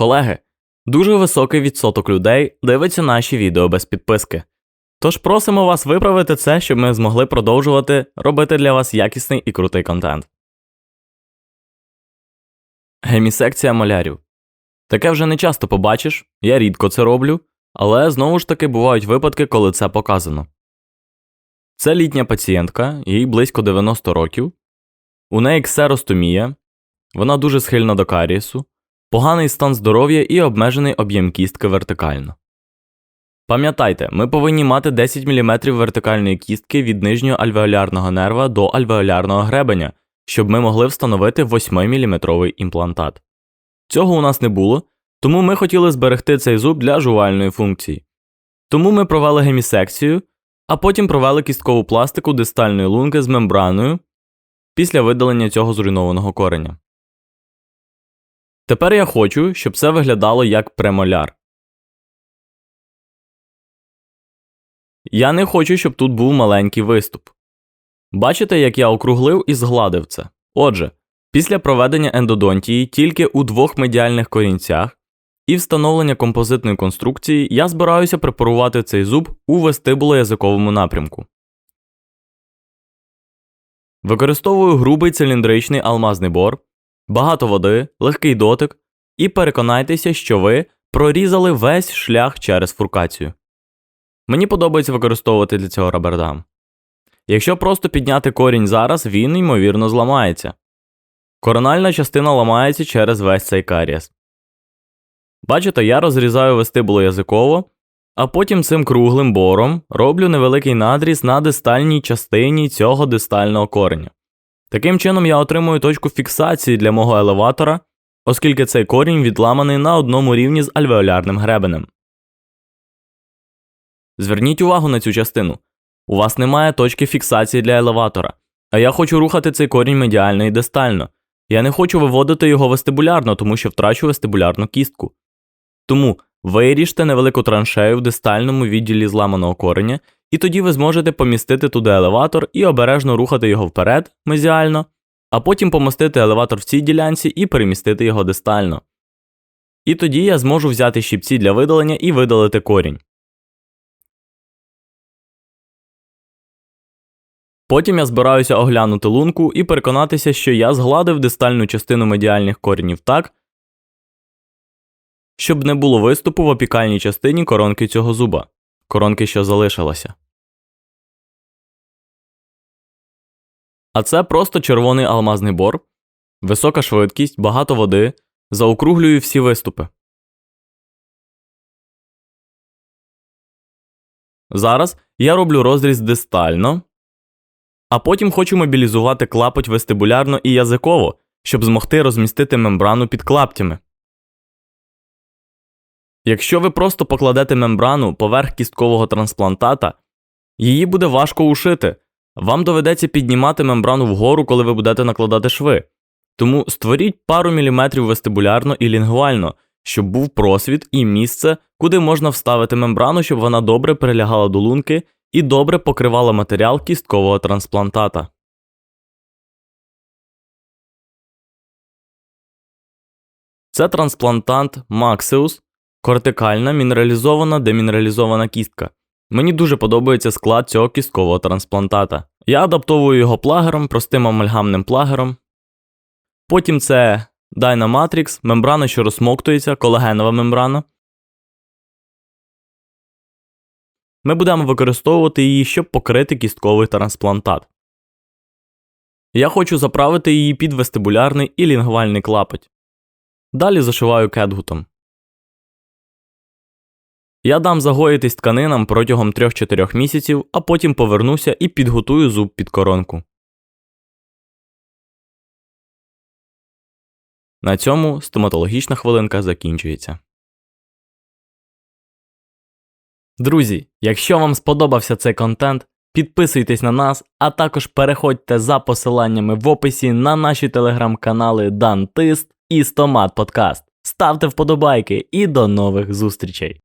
Колеги, дуже високий відсоток людей дивиться наші відео без підписки. Тож просимо вас виправити це, щоб ми змогли продовжувати робити для вас якісний і крутий контент. Гемісекція малярів. Таке вже не часто побачиш, я рідко це роблю, але знову ж таки бувають випадки, коли це показано. Це літня пацієнтка, їй близько 90 років. У неї ксеростомія, вона дуже схильна до карієсу, поганий стан здоров'я і обмежений об'єм кістки вертикально. Пам'ятайте, ми повинні мати 10 мм вертикальної кістки від нижнього альвеолярного нерва до альвеолярного гребеня, щоб ми могли встановити 8-мм імплантат. Цього у нас не було, тому ми хотіли зберегти цей зуб для жувальної функції. Тому ми провели гемісекцію, а потім провели кісткову пластику дистальної лунки з мембраною після видалення цього зруйнованого кореня. Тепер я хочу, щоб це виглядало як премоляр. Я не хочу, щоб тут був маленький виступ. Бачите, як я округлив і згладив це. Отже, після проведення ендодонтії тільки у двох медіальних корінцях і встановлення композитної конструкції я збираюся препарувати цей зуб у вестибулоязиковому напрямку. Використовую грубий циліндричний алмазний бор, багато води, легкий дотик, і переконайтеся, що ви прорізали весь шлях через фуркацію. Мені подобається використовувати для цього рабердам. Якщо просто підняти корінь зараз, він ймовірно зламається. Корональна частина ламається через весь цей карієс. Бачите, я розрізаю вестибулу язиково, а потім цим круглим бором роблю невеликий надріз на дистальній частині цього дистального кореня. Таким чином я отримую точку фіксації для мого елеватора, оскільки цей корінь відламаний на одному рівні з альвеолярним гребенем. Зверніть увагу на цю частину. У вас немає точки фіксації для елеватора, а я хочу рухати цей корінь медіально і дистально. Я не хочу виводити його вестибулярно, тому що втрачу вестибулярну кістку. Тому виріжте невелику траншею в дистальному відділі зламаного кореня, і тоді ви зможете помістити туди елеватор і обережно рухати його вперед мезіально, а потім помостити елеватор в цій ділянці і перемістити його дистально. І тоді я зможу взяти щіпці для видалення і видалити корінь. Потім я збираюся оглянути лунку і переконатися, що я згладив дистальну частину медіальних коренів так, щоб не було виступу в опікальній частині коронки цього зуба, коронки, що залишилася. А це просто червоний алмазний бор, висока швидкість, багато води, заокруглюю всі виступи. Зараз я роблю розріз дистально, а потім хочу мобілізувати клапоть вестибулярно і язиково, щоб змогти розмістити мембрану під клаптями. Якщо ви просто покладете мембрану поверх кісткового трансплантата, її буде важко ушити. Вам доведеться піднімати мембрану вгору, коли ви будете накладати шви. Тому створіть пару міліметрів вестибулярно і лінгвально, щоб був просвіт і місце, куди можна вставити мембрану, щоб вона добре прилягала до лунки і добре покривала матеріал кісткового трансплантата. Це трансплантант Maxius, кортикальна мінералізована демінералізована кістка. Мені дуже подобається склад цього кісткового трансплантата. Я адаптовую його плагером, простим амальгамним плагером. Потім це Dynamatrix, мембрана, що розсмоктується, колагенова мембрана. Ми будемо використовувати її, щоб покрити кістковий трансплантат. Я хочу заправити її під вестибулярний і лінгвальний клапоть. Далі зашиваю кетгутом. Я дам загоїтись тканинам протягом 3-4 місяців, а потім повернуся і підготую зуб під коронку. На цьому стоматологічна хвилинка закінчується. Друзі, якщо вам сподобався цей контент, підписуйтесь на нас, а також переходьте за посиланнями в описі на наші телеграм-канали Дантист і Стомат Подкаст. Ставте вподобайки і до нових зустрічей!